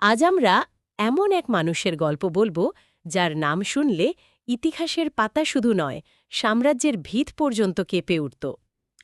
আজ আমরা এমন এক মানুষের গল্প বলব যার নাম শুনলে ইতিহাসের পাতা শুধু নয় সাম্রাজ্যের ভিত পর্যন্ত কেঁপে উঠত।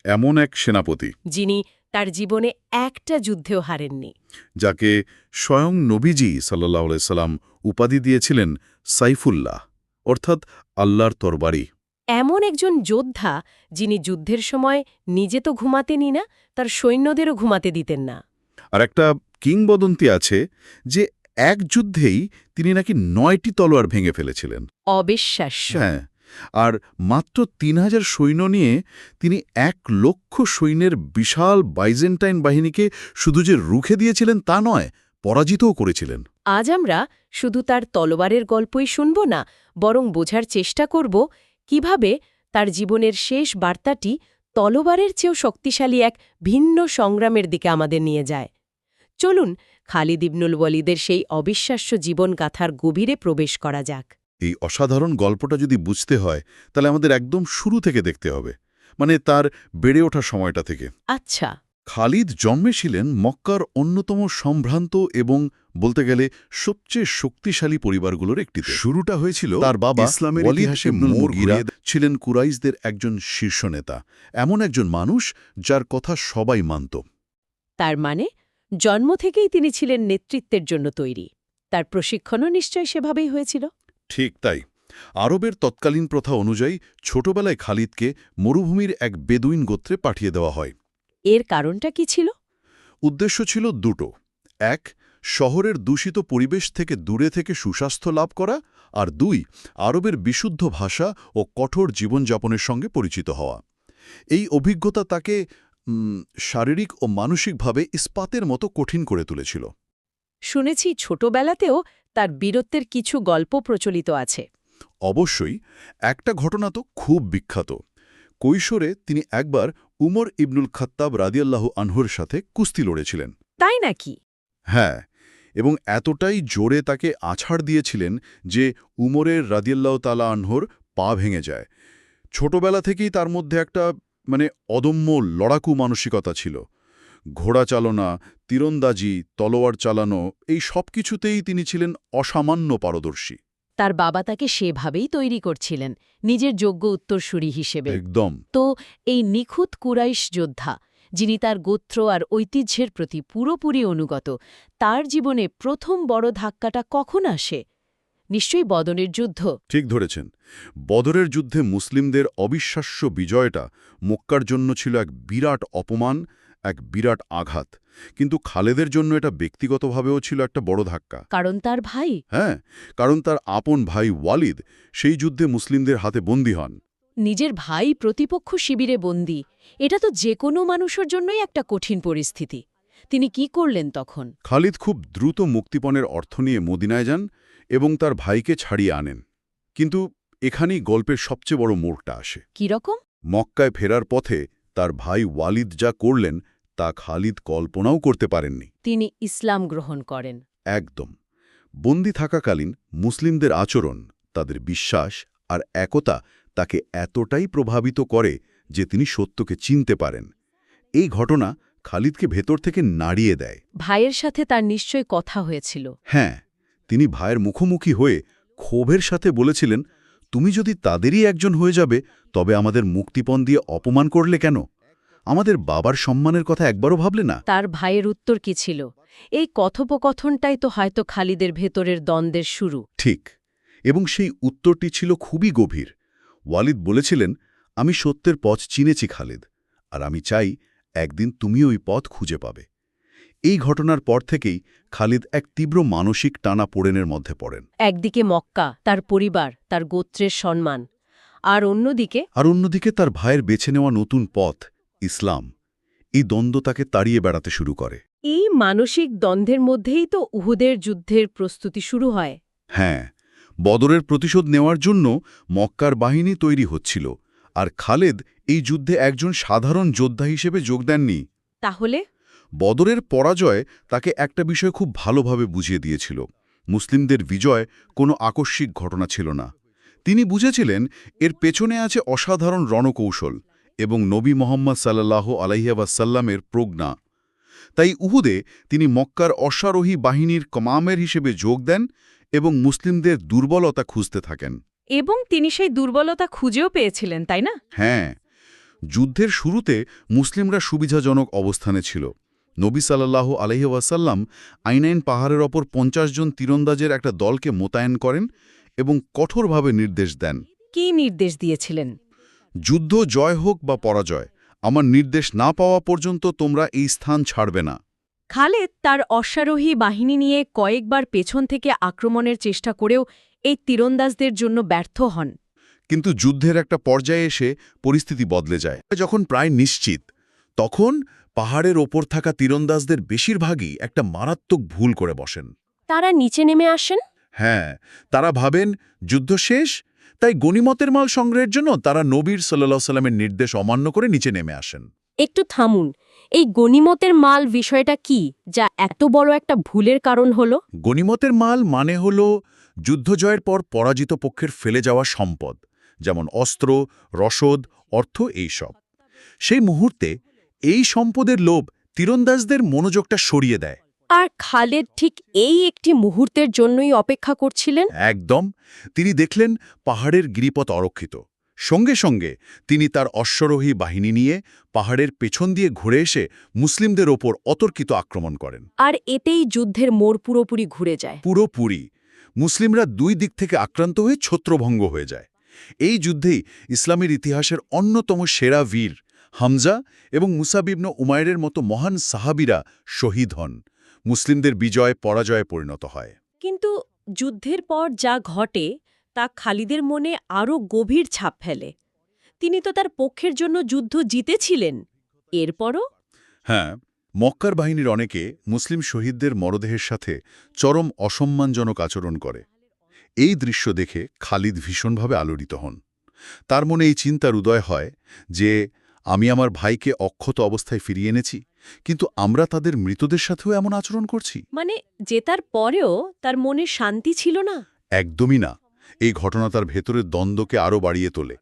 এমন এক সেনাপতি। যিনি তার জীবনে একটা যুদ্ধেও হারেননি। যাকে স্বয়ং নবীজি সাল্লাহ সাল্লাম উপাধি দিয়েছিলেন সাইফুল্লাহ অর্থাৎ আল্লাহর তরবারি। এমন একজন যোদ্ধা যিনি যুদ্ধের সময় নিজে তো ঘুমাতেনই না তার সৈন্যদেরও ঘুমাতে দিতেন না। আর একটা কিংবদন্তি আছে যে এক যুদ্ধেই তিনি নাকি নয়টি তলোয়ার ভেঙে ফেলেছিলেন। অবিশ্বাস্য। হ্যাঁ আর মাত্র তিন হাজার সৈন্য নিয়ে তিনি এক লক্ষ সৈন্যের বিশাল বাইজেন্টাইন বাহিনীকে শুধু যে রুখে দিয়েছিলেন তা নয় পরাজিতও করেছিলেন। আজ আমরা শুধু তার তলোয়ারের গল্পই শুনব না বরং বোঝার চেষ্টা করব কীভাবে তার জীবনের শেষ বার্তাটি তলোয়ারের চেয়েও শক্তিশালী এক ভিন্ন সংগ্রামের দিকে আমাদের নিয়ে যায়। চলুন খালিদ ইবনুল ওয়ালিদের সেই অবিশ্বাস্য জীবনগাথার গভীরে প্রবেশ করা যাক। এই অসাধারণ গল্পটা যদি বুঝতে হয় তাহলে আমাদের একদম শুরু থেকে দেখতে হবে মানে তার বেড়ে ওঠার সময়টা থেকে। আচ্ছা। খালিদ জন্মেছিলেন মক্কার অন্যতম সম্ভ্রান্ত এবং বলতে গেলে সবচেয়ে শক্তিশালী পরিবারগুলোর একটি শুরুটা হয়েছিল তার বাবা ইসলামের ইতিহাসে ছিলেন কুরাইশদের একজন শীর্ষ নেতা এমন একজন মানুষ যার কথা সবাই মানত। তার মানে জন্ম থেকেই তিনি ছিলেন নেতৃত্বের জন্য তৈরি। তার প্রশিক্ষণও নিশ্চয় সেভাবেই হয়েছিল। ঠিক তাই। আরবের তৎকালীন প্রথা অনুযায়ী ছোটবেলায় খালিদকে মরুভূমির এক বেদুইন গোত্রে পাঠিয়ে দেওয়া হয়। এর কারণটা কি ছিল? উদ্দেশ্য ছিল দুটো। এক শহরের দূষিত পরিবেশ থেকে দূরে থেকে সুস্বাস্থ্য লাভ করা আর দুই আরবের বিশুদ্ধ ভাষা ও কঠোর জীবনযাপনের সঙ্গে পরিচিত হওয়া। এই অভিজ্ঞতা তাকে শারীরিক ও মানসিকভাবে ইস্পাতের মতো কঠিন করে তুলেছিল। শুনেছি ছোটবেলাতেও তার বীরত্বের কিছু গল্প প্রচলিত আছে। অবশ্যই একটা ঘটনা তো খুব বিখ্যাত। কৈশোরে তিনি একবার উমর ইবনুল খাত্তাব রাদিয়াল্লাহু আনহুর সাথে কুস্তি লড়েছিলেন। তাই নাকি? হ্যাঁ এবং এতটাই জোরে তাকে আছাড় দিয়েছিলেন যে উমরের রাদিয়াল্লাহ তালা আনহর পা ভেঙে যায়। ছোটবেলা থেকেই তার মধ্যে একটা মানে অদম্য লড়াকু মানসিকতা ছিল। ঘোড়া চালনা তীরন্দাজি তলোয়ার চালানো এই সব কিছুতেই তিনি ছিলেন অসামান্য পারদর্শী। তার বাবা তাকে সেভাবেই তৈরি করছিলেন নিজের যোগ্য উত্তরসূরি হিসেবে। একদম। তো এই নিখুঁত কুরাইশ যোদ্ধা যিনি তার গোত্র আর ঐতিহ্যের প্রতি পুরোপুরি অনুগত তার জীবনে প্রথম বড় ধাক্কাটা কখন আসে? নিশ্চয়ই বদনের যুদ্ধ। ঠিক ধরেছেন। বদরের যুদ্ধে মুসলিমদের অবিশ্বাস্য বিজয়টা মক্কার জন্য ছিল এক বিরাট অপমান এক বিরাট আঘাত। কিন্তু খালেদের জন্য এটা ব্যক্তিগতভাবেও ছিল একটা বড় ধাক্কা। কারণ তার ভাই? হ্যাঁ কারণ তার আপন ভাই ওয়ালিদ সেই যুদ্ধে মুসলিমদের হাতে বন্দী হন। নিজের ভাই প্রতিপক্ষ শিবিরে বন্দী। এটা তো যে কোনো মানুষের জন্যই একটা কঠিন পরিস্থিতি। তিনি কি করলেন তখন? খালিদ খুব দ্রুত মুক্তিপণের অর্থ নিয়ে মদিনায় যান। এবং তার ভাইকে ছাড়িয়ে আনেন। কিন্তু এখানেই গল্পের সবচেয়ে বড় মোড়টা আসে। কীরকম মক্কায় ফেরার পথে তার ভাই ওয়ালিদ যা করলেন তা খালিদ কল্পনাও করতে পারেননি। তিনি ইসলাম গ্রহণ করেন। একদম। বন্দি থাকাকালীন মুসলিমদের আচরণ তাদের বিশ্বাস আর একতা তাকে এতটাই প্রভাবিত করে যে তিনি সত্যকে চিনতে পারেন। এই ঘটনা খালিদকে ভেতর থেকে নাড়িয়ে দেয়। ভাইয়ের সাথে তার নিশ্চয় কথা হয়েছিল। হ্যাঁ তিনি ভাইয়ের মুখোমুখি হয়ে ক্ষোভের সাথে বলেছিলেন তুমি যদি তাদেরই একজন হয়ে যাবে তবে আমাদের মুক্তিপণ দিয়ে অপমান করলে কেন? আমাদের বাবার সম্মানের কথা একবারও ভাবলে না? তার ভাইয়ের উত্তর কি ছিল? এই কথোপকথনটাই তো হয়তো খালিদের ভেতরের দ্বন্দ্বের শুরু। ঠিক এবং সেই উত্তরটি ছিল খুবই গভীর। ওয়ালিদ বলেছিলেন আমি সত্যের পথ চিনেছি খালিদ আর আমি চাই একদিন তুমি ওই পথ খুঁজে পাবে। এই ঘটনার পর থেকেই খালিদ এক তীব্র মানসিক টানা পোড়েনের মধ্যে পড়েন। একদিকে মক্কা তার পরিবার তার গোত্রের সম্মান। আর অন্যদিকে আর অন্যদিকে তার ভাইয়ের বেছে নেওয়া নতুন পথ ইসলাম। এই দ্বন্দ্ব তাকে তাড়িয়ে বেড়াতে শুরু করে। এই মানসিক দ্বন্দ্বের মধ্যেই তো উহুদের যুদ্ধের প্রস্তুতি শুরু হয়। হ্যাঁ বদরের প্রতিশোধ নেওয়ার জন্য মক্কার বাহিনী তৈরি হচ্ছিল। আর খালেদ এই যুদ্ধে একজন সাধারণ যোদ্ধা হিসেবে যোগ দেননি। তাহলে? বদরের পরাজয় তাকে একটা বিষয় খুব ভালোভাবে বুঝিয়ে দিয়েছিল। মুসলিমদের বিজয় কোনো আকস্মিক ঘটনা ছিল না। তিনি বুঝেছিলেন এর পেছনে আছে অসাধারণ রণকৌশল এবং নবী মোহাম্মদ সাল্লাহ আলাইহাবাসাল্লামের প্রজ্ঞা। তাই উহুদে তিনি মক্কার অশ্বারোহী বাহিনীর কমামের হিসেবে যোগ দেন এবং মুসলিমদের দুর্বলতা খুঁজতে থাকেন। এবং তিনি সেই দুর্বলতা খুঁজেও পেয়েছিলেন তাই না? হ্যাঁ যুদ্ধের শুরুতে মুসলিমরা সুবিধাজনক অবস্থানে ছিল। নবী সাল্লাহ আলহিউসাল্লাম আইনাইন পাহাড়ের ওপর পঞ্চাশ জন তীরন্দাজের একটা দলকে মোতায়েন করেন এবং কঠোরভাবে নির্দেশ দেন। কি নির্দেশ দিয়েছিলেন? যুদ্ধ জয় হোক বা পরাজয় আমার নির্দেশ না পাওয়া পর্যন্ত তোমরা এই স্থান ছাড়বে না। খালেদ তার অশ্বারোহী বাহিনী নিয়ে কয়েকবার পেছন থেকে আক্রমণের চেষ্টা করেও এই তীরন্দাজদের জন্য ব্যর্থ হন। কিন্তু যুদ্ধের একটা পর্যায়ে এসে পরিস্থিতি বদলে যায়। যখন প্রায় নিশ্চিত তখন পাহাড়ের ওপর থাকা তীরন্দাজদের বেশিরভাগই একটা মারাত্মক ভুল করে বসেন। তারা নিচে নেমে আসেন? হ্যাঁ তারা ভাবেন যুদ্ধ শেষ তাই গণিমতের মাল সংগ্রহের জন্য তারা নবীর সাল্লাহ সাল্লামের নির্দেশ অমান্য করে নিচে নেমে আসেন। একটু থামুন এই গনিমতের মাল বিষয়টা কি যা এত বড় একটা ভুলের কারণ হলো? গণিমতের মাল মানে হল যুদ্ধ জয়ের পর পরাজিত পক্ষের ফেলে যাওয়া সম্পদ যেমন অস্ত্র রসদ অর্থ এইসব। সেই মুহূর্তে এই সম্পদের লোভ তীরন্দাজদের মনোযোগটা সরিয়ে দেয়। আর খালেদ ঠিক এই একটি মুহূর্তের জন্যই অপেক্ষা করছিলেন? একদম। তিনি দেখলেন পাহাড়ের গিরিপথ অরক্ষিত। সঙ্গে সঙ্গে তিনি তার অশ্বরোহী বাহিনী নিয়ে পাহাড়ের পেছন দিয়ে ঘুরে এসে মুসলিমদের ওপর অতর্কিত আক্রমণ করেন। আর এতেই যুদ্ধের মোড় পুরোপুরি ঘুরে যায়। পুরোপুরি। মুসলিমরা দুই দিক থেকে আক্রান্ত হয়ে ছত্রভঙ্গ হয়ে যায়। এই যুদ্ধেই ইসলামের ইতিহাসের অন্যতম সেরা বীর হামজা এবং মুসাবিবন উমায়ের মতো মহান সাহাবিরা শহীদ হন। মুসলিমদের বিজয় পরাজয়ে পরিণত হয়। কিন্তু যুদ্ধের পর যা ঘটে তা খালিদের মনে আরও গভীর ছাপ ফেলে। তিনি তো তার পক্ষের জন্য যুদ্ধ জিতেছিলেন। এরপরও? হ্যাঁ মক্কার বাহিনীর অনেকে মুসলিম শহীদদের মরদেহের সাথে চরম অসম্মানজনক আচরণ করে। এই দৃশ্য দেখে খালিদ ভীষণভাবে আলোড়িত হন। তার মনে এই চিন্তার উদয় হয় যে আমি আমার ভাইকে অক্ষত অবস্থায় ফিরিয়ে এনেছি কিন্তু আমরা তাদের মৃতদের সাথেও এমন আচরণ করছি। মানে জেতার পরেও তার মনে শান্তি ছিল না? একদমই না। এই ঘটনা তার ভেতরের দ্বন্দ্বকে আরও বাড়িয়ে তোলে।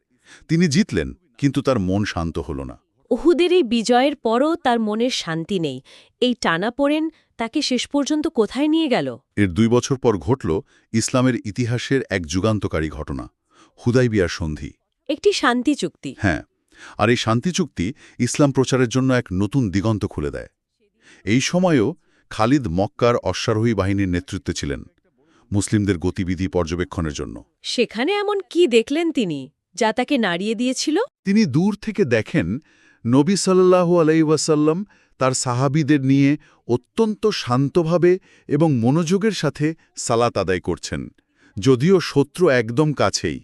তিনি জিতলেন কিন্তু তার মন শান্ত হল না। উহুদের এই বিজয়ের পরও তার মনের শান্তি নেই। এই টানাপোড়েন তাকে শেষ পর্যন্ত কোথায় নিয়ে গেল? এর দুই বছর পর ঘটল ইসলামের ইতিহাসের এক যুগান্তকারী ঘটনা হুদাইবিয়ার সন্ধি। একটি শান্তি চুক্তি। হ্যাঁ। আর এই শান্তি চুক্তি ইসলাম প্রচারের জন্য এক নতুন দিগন্ত খুলে দেয়। এই সময়েও খালিদ মক্কার অশ্বারোহী বাহিনীর নেতৃত্বে ছিলেন মুসলিমদের গতিবিধি পর্যবেক্ষণের জন্য। সেখানে এমন কি দেখলেন তিনি যা তাকে নাড়িয়ে দিয়েছিল? তিনি দূর থেকে দেখেন নবী সাল্লাহু আলাইসাল্লাম তার সাহাবিদের নিয়ে অত্যন্ত শান্তভাবে এবং মনোযোগের সাথে সালাত আদায় করছেন যদিও শত্রু একদম কাছেই।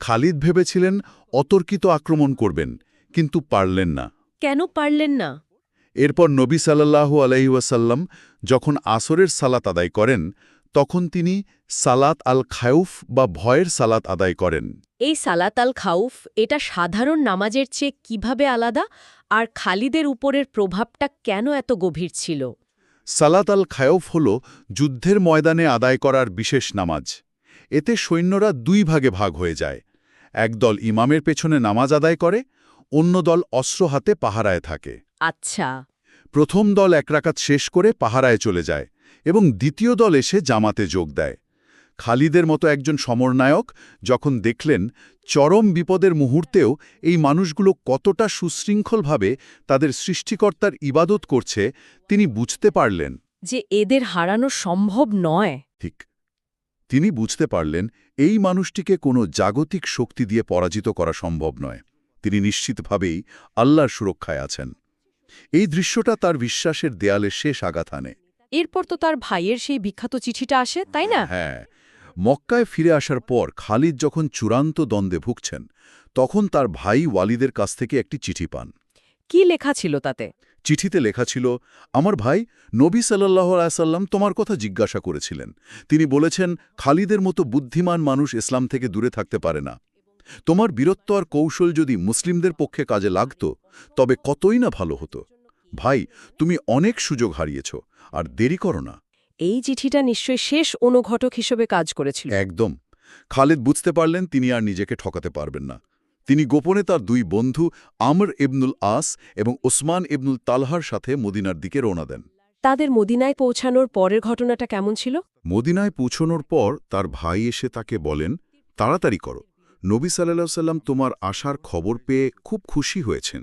খালিদ ভেবেছিলেন অতর্কিত আক্রমণ করবেন কিন্তু পারলেন না। কেন পারলেন না? এরপর নবী সাল্লাহু আলাইসাল্লাম যখন আসরের সালাত আদায় করেন তখন তিনি সালাত আল খায়ুফ বা ভয়ের সালাত আদায় করেন। এই সালাত আল খাউফ এটা সাধারণ নামাজের চেয়ে কীভাবে আলাদা? আর খালিদের উপরের প্রভাবটা কেন এত গভীর ছিল? সালাত আল খায়ফ হল যুদ্ধের ময়দানে আদায় করার বিশেষ নামাজ। এতে সৈন্যরা দুই ভাগে ভাগ হয়ে যায় একদল ইমামের পেছনে নামাজ আদায় করে অন্য দল অস্ত্র হাতে পাহারায় থাকে। আচ্ছা। প্রথম দল এক রাকাত শেষ করে পাহারায় চলে যায় এবং দ্বিতীয় দল এসে জামাতে যোগ দেয়। খালিদের মতো একজন সমরনায়ক যখন দেখলেন চরম বিপদের মুহূর্তেও এই মানুষগুলো কতটা সুশৃঙ্খলভাবে তাদের সৃষ্টিকর্তার ইবাদত করছে তিনি বুঝতে পারলেন। যে এদের হারানো সম্ভব নয়। ঠিক। তিনি বুঝতে পারলেন এই মানুষটিকে কোনো জাগতিক শক্তি দিয়ে পরাজিত করা সম্ভব নয়। তিনি নিশ্চিতভাবেই আল্লাহর সুরক্ষায় আছেন। এই দৃশ্যটা তার বিশ্বাসের দেয়ালে শেষ আঘাত আনে। এরপর তো তার ভাইয়ের সেই বিখ্যাত চিঠিটা আসে তাই না? হ্যাঁ। মক্কায় ফিরে আসার পর খালিদ যখন চূড়ান্ত দ্বন্দ্বে ভুগছেন তখন তার ভাই ওয়ালিদের কাছ থেকে একটি চিঠি পান। কি লেখা ছিল তাতে? চিঠিতে লেখা ছিল আমার ভাই নবী সাল্লাহ আসাল্লাম তোমার কথা জিজ্ঞাসা করেছিলেন। তিনি বলেছেন খালিদের মতো বুদ্ধিমান মানুষ ইসলাম থেকে দূরে থাকতে পারে না। তোমার বীরত্ব আর কৌশল যদি মুসলিমদের পক্ষে কাজে লাগত তবে কতই না ভালো হতো। ভাই তুমি অনেক সুযোগ হারিয়েছ আর দেরি করো না। এই চিঠিটা নিশ্চয়ই শেষ অনুঘটক হিসেবে কাজ করেছিল। একদম। খালিদ বুঝতে পারলেন তিনি আর নিজেকে ঠকাতে পারবেন না। তিনি গোপনে তার দুই বন্ধু আমর ইবনুল আস এবং ওসমান ইবনুল তালহার সাথে মদিনার দিকে রওনা দেন। তাদের মদিনায় পৌঁছানোর পরের ঘটনাটা কেমন ছিল? মদিনায় পৌঁছানোর পর তার ভাই এসে তাকে বলেন তাড়াতাড়ি করো। নবী সাল্লাহ সাল্লাম তোমার আসার খবর পেয়ে খুব খুশি হয়েছেন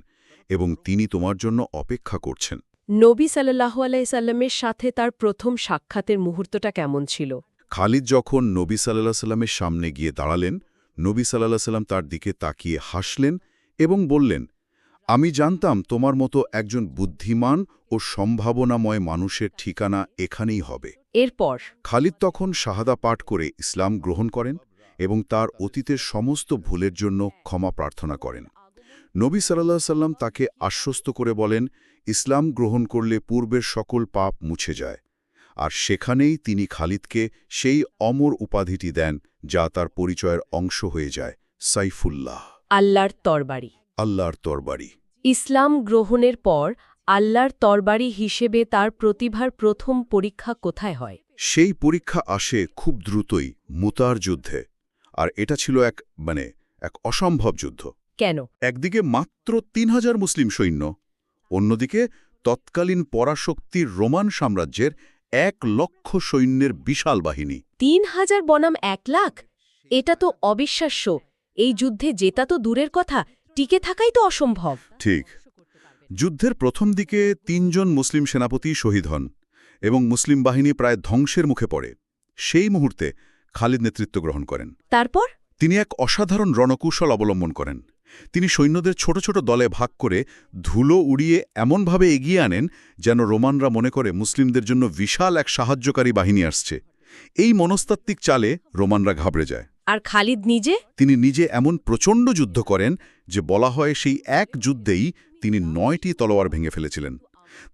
এবং তিনি তোমার জন্য অপেক্ষা করছেন। নবী সাল্লাহু আলাইসাল্লামের সাথে তার প্রথম সাক্ষাতের মুহূর্তটা কেমন ছিল? খালিদ যখন নবী সাল্লাহ সাল্লামের সামনে গিয়ে দাঁড়ালেন নবী সাল্লাহ সাল্লাম তার দিকে তাকিয়ে হাসলেন এবং বললেন আমি জানতাম তোমার মতো একজন বুদ্ধিমান ও সম্ভাবনাময় মানুষের ঠিকানা এখানেই হবে। এরপর খালিদ তখন শাহাদা পাঠ করে ইসলাম গ্রহণ করেন এবং তার অতীতের সমস্ত ভুলের জন্য ক্ষমা প্রার্থনা করেন। নবী সাল্লাহ সাল্লাম তাকে আশ্বস্ত করে বলেন ইসলাম গ্রহণ করলে পূর্বের সকল পাপ মুছে যায়। আর সেখানেই তিনি খালিদকে সেই অমর উপাধিটি দেন যা তার পরিচয়ের অংশ হয়ে যায় সাইফুল্লাহ। আল্লাহর তরবারি। আল্লাহর তরবারি। ইসলাম গ্রহণের পর আল্লাহর তরবারি হিসেবে তার প্রতিভার প্রথম পরীক্ষা কোথায় হয়? সেই পরীক্ষা আসে খুব দ্রুতই মুতার যুদ্ধে। আর এটা ছিল এক মানে এক অসম্ভব যুদ্ধ। কেন? একদিকে মাত্র তিন হাজার মুসলিম সৈন্য অন্যদিকে তৎকালীন পরাশক্তির রোমান সাম্রাজ্যের এক লক্ষ সৈন্যের বিশাল বাহিনী। তিন হাজার বনাম এক লাখ? এটা তো অবিশ্বাস্য। এই যুদ্ধে জেতা তো দূরের কথা টিকে থাকাই তো অসম্ভব। ঠিক। যুদ্ধের প্রথম দিকে তিনজন মুসলিম সেনাপতি শহীদ হন এবং মুসলিম বাহিনী প্রায় ধ্বংসের মুখে পড়ে। সেই মুহূর্তে খালিদ নেতৃত্ব গ্রহণ করেন। তারপর? তিনি এক অসাধারণ রণকৌশল অবলম্বন করেন। তিনি সৈন্যদের ছোট ছোট দলে ভাগ করে ধুলো উড়িয়ে এমনভাবে এগিয়ে আনেন যেন রোমানরা মনে করে মুসলিমদের জন্য বিশাল এক সাহায্যকারী বাহিনী আসছে। এই মনস্তাত্ত্বিক চালে রোমানরা ঘাবড়ে যায়। আর খালিদ নিজে? তিনি নিজে এমন প্রচণ্ড যুদ্ধ করেন যে বলা হয় সেই এক যুদ্ধেই তিনি নয়টি তলোয়ার ভেঙে ফেলেছিলেন।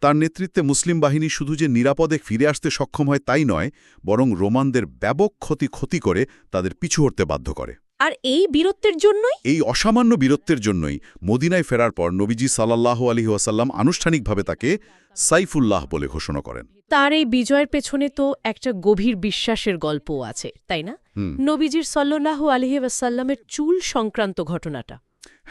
তার নেতৃত্বে মুসলিম বাহিনী শুধু যে নিরাপদে ফিরে আসতে সক্ষম হয় তাই নয় বরং রোমানদের ব্যাপক ক্ষতি ক্ষতি করে তাদের পিছু হটতে বাধ্য করে। আর এই বীরত্বের জন্যই? এই অসামান্য বীরত্বের জন্যই মদিনায় ফেরার পর নবীজি সাল্লাহ আলী ওয়াসাল্লাম আনুষ্ঠানিকভাবে তাকে সাইফুল্লাহ বলে ঘোষণা করেন। তার এই বিজয়ের পেছনে তো একটা গভীর বিশ্বাসের গল্পও আছে তাই না? নবীজির সল্লাহু আলহি ওয়াসাল্লামের চুল সংক্রান্ত ঘটনাটা।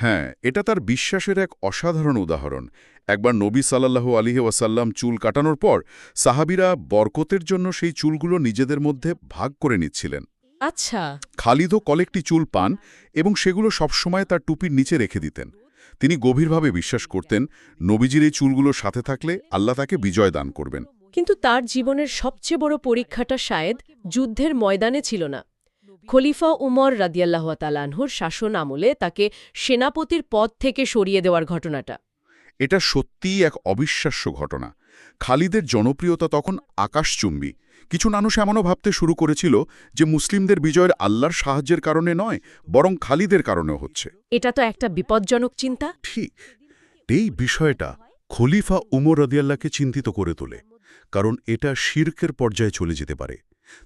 হ্যাঁ এটা তার বিশ্বাসের এক অসাধারণ উদাহরণ। একবার নবী সাল্লাল্লাহু আলিহে ওয়াসাল্লাম চুল কাটানোর পর সাহাবিরা বরকতের জন্য সেই চুলগুলো নিজেদের মধ্যে ভাগ করে নিচ্ছিলেন। আচ্ছা। খালিদও কলেকটি চুল পান এবং সেগুলো সবসময় তার টুপির নিচে রেখে দিতেন। তিনি গভীরভাবে বিশ্বাস করতেন নবীজির এই চুলগুলো সাথে থাকলে আল্লাহ তাকে বিজয় দান করবেন। কিন্তু তার জীবনের সবচেয়ে বড় পরীক্ষাটা শায়েদ যুদ্ধের ময়দানে ছিল না। খলিফা উমর রাদিয়াল্লাহ তালানহুর শাসন আমলে তাকে সেনাপতির পদ থেকে সরিয়ে দেওয়ার ঘটনাটা। এটা সত্যিই এক অবিশ্বাস্য ঘটনা। খালিদের জনপ্রিয়তা তখন আকাশচুম্বী কিছু মানুষ এমনও ভাবতে শুরু করেছিল যে মুসলিমদের বিজয়ের আল্লাহর সাহায্যের কারণে নয় বরং খালিদের কারণেও হচ্ছে। এটা তো একটা বিপজ্জনক চিন্তা। ঠিক। এই বিষয়টা খলিফা উমর রদিয়াল্লাহকে চিন্তিত করে তোলে কারণ এটা শির্কের পর্যায়ে চলে যেতে পারে।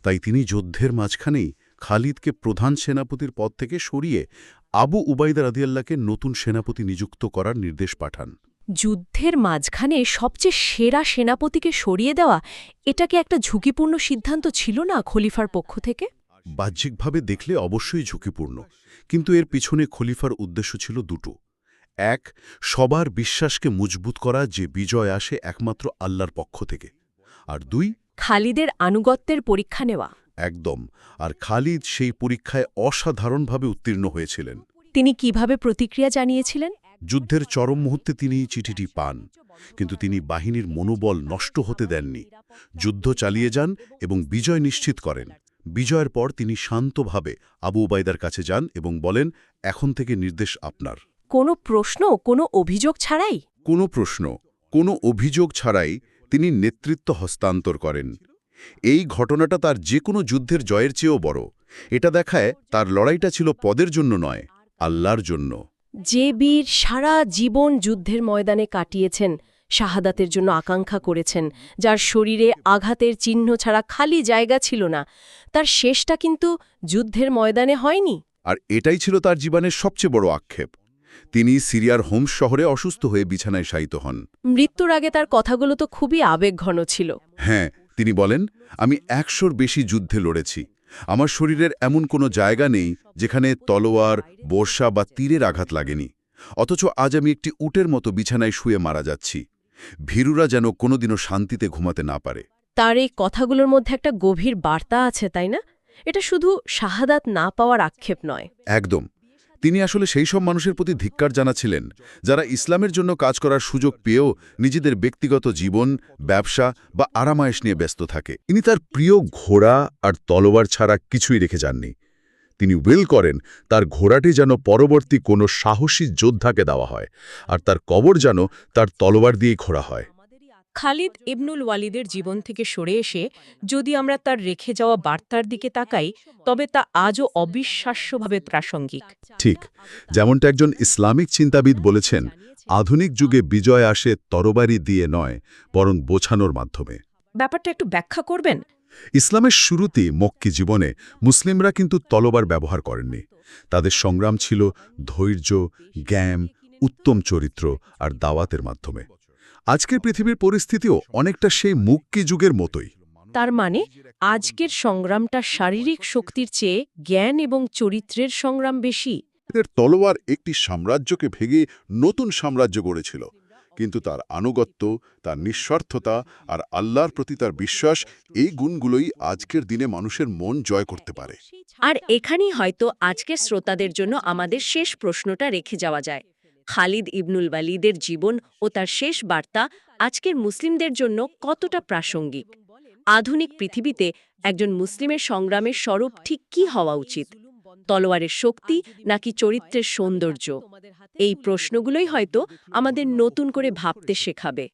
তাই তিনি যুদ্ধের মাঝখানেই খালিদকে প্রধান সেনাপতির পদ থেকে সরিয়ে আবু উবাইদা রাদিয়াল্লাহকে নতুন সেনাপতি নিযুক্ত করার নির্দেশ পাঠান। যুদ্ধের মাঝখানে সবচেয়ে সেরা সেনাপতিকে সরিয়ে দেওয়া এটা কি একটা ঝুঁকিপূর্ণ সিদ্ধান্ত ছিল না খলিফার পক্ষ থেকে? বাহ্যিকভাবে দেখলে অবশ্যই ঝুঁকিপূর্ণ কিন্তু এর পিছনে খলিফার উদ্দেশ্য ছিল দুটো। এক সবার বিশ্বাসকে মজবুত করা যে বিজয় আসে একমাত্র আল্লাহর পক্ষ থেকে। আর দুই খালিদের আনুগত্যের পরীক্ষা নেওয়া। একদম আর খালিদ সেই পরীক্ষায় অসাধারণভাবে উত্তীর্ণ হয়েছিলেন। তিনি কীভাবে প্রতিক্রিয়া জানিয়েছিলেন? যুদ্ধের চরম মুহূর্তে তিনি চিঠিটি পান কিন্তু তিনি বাহিনীর মনোবল নষ্ট হতে দেননি। যুদ্ধ চালিয়ে যান এবং বিজয় নিশ্চিত করেন। বিজয়ের পর তিনি শান্তভাবে আবু উবাইদার কাছে যান এবং বলেন এখন থেকে নির্দেশ আপনার। কোনো প্রশ্ন কোনো অভিযোগ ছাড়াই? কোনো প্রশ্ন কোনো অভিযোগ ছাড়াই তিনি নেতৃত্ব হস্তান্তর করেন। এই ঘটনাটা তার যে কোনো যুদ্ধের জয়ের চেয়েও বড়। এটা দেখায় তার লড়াইটা ছিল পদের জন্য নয় আল্লাহর জন্য। যে বীর সারা জীবন যুদ্ধের ময়দানে কাটিয়েছেন শাহাদাতের জন্য আকাঙ্ক্ষা করেছেন যার শরীরে আঘাতের চিহ্ন ছাড়া খালি জায়গা ছিল না তার শেষটা কিন্তু যুদ্ধের ময়দানে হয়নি। আর এটাই ছিল তার জীবনের সবচেয়ে বড় আক্ষেপ। তিনি সিরিয়ার হোমস শহরে অসুস্থ হয়ে বিছানায় শায়িত হন। মৃত্যুর আগে তার কথাগুলো তো খুবই আবেগঘন ছিল। হ্যাঁ তিনি বলেন আমি একশোর বেশি যুদ্ধে লড়েছি। আমার শরীরের এমন কোনো জায়গা নেই যেখানে তলোয়ার বর্ষা বা তীরের আঘাত লাগেনি। অথচ আজ আমি একটি উটের মতো বিছানায় শুয়ে মারা যাচ্ছি। ভীরুরা যেন কোনোদিনও শান্তিতে ঘুমাতে না পারে। তার এই কথাগুলোর মধ্যে একটা গভীর বার্তা আছে তাই না? এটা শুধু শাহাদাত না পাওয়ার আক্ষেপ নয়। একদম। তিনি আসলে সেই সব মানুষের প্রতি ধিক্কার জানাছিলেন যারা ইসলামের জন্য কাজ করার সুযোগ পেয়েও নিজেদের ব্যক্তিগত জীবন, ব্যবসা বা আরামায়েশ নিয়ে ব্যস্ত থাকে। তিনি তার প্রিয় ঘোড়া আর তলোয়ার ছাড়া কিছুই রেখে যাননি। তিনি উইল করেন, তার ঘোড়াটি যেন পরবর্তী কোনো সাহসী যোদ্ধাকে দেওয়া হয়, আর তার কবর যেন তার তলোয়ার দিয়েই ঘোরা হয়। খালিদ ইবনুল ওয়ালিদের জীবন থেকে সরে এসে যদি আমরা তার রেখে যাওয়া বার্তার দিকে তাকাই তবে তা আজও অবিশ্বাস্যভাবে প্রাসঙ্গিক। ঠিক যেমনটা একজন ইসলামিক চিন্তাবিদ বলেছেন আধুনিক যুগে বিজয় আসে তরবারি দিয়ে নয় বরং বোঝানোর মাধ্যমে। ব্যাপারটা একটু ব্যাখ্যা করবেন? ইসলামের শুরুতেই মক্কি জীবনে মুসলিমরা কিন্তু তলবার ব্যবহার করেননি। তাদের সংগ্রাম ছিল ধৈর্য জ্ঞান উত্তম চরিত্র আর দাওয়াতের মাধ্যমে। আজকের পৃথিবীর পরিস্থিতিও অনেকটা সেই মুক্কি যুগের মতোই। তার মানে আজকের সংগ্রামটা শারীরিক শক্তির চেয়ে জ্ঞান এবং চরিত্রের সংগ্রাম বেশি। এদের তলোয়ার একটি সাম্রাজ্যকে ভেঙে নতুন সাম্রাজ্য গড়েছিল। কিন্তু তার আনুগত্য তার নিঃস্বার্থতা আর আল্লাহর প্রতি তার বিশ্বাস এই গুণগুলোই আজকের দিনে মানুষের মন জয় করতে পারে। আর এখানেই হয়তো আজকের শ্রোতাদের জন্য আমাদের শেষ প্রশ্নটা রেখে যাওয়া যায়। খালিদ ইবনুল ওয়ালিদের জীবন ও তার শেষ বার্তা আজকের মুসলিমদের জন্য কতটা প্রাসঙ্গিক? আধুনিক পৃথিবীতে একজন মুসলিমের সংগ্রামের স্বরূপ ঠিক কি হওয়া উচিত? তলোয়ারের শক্তি নাকি চরিত্রের সৌন্দর্য? এই প্রশ্নগুলোই হয়তো আমাদের নতুন করে ভাবতে শেখাবে।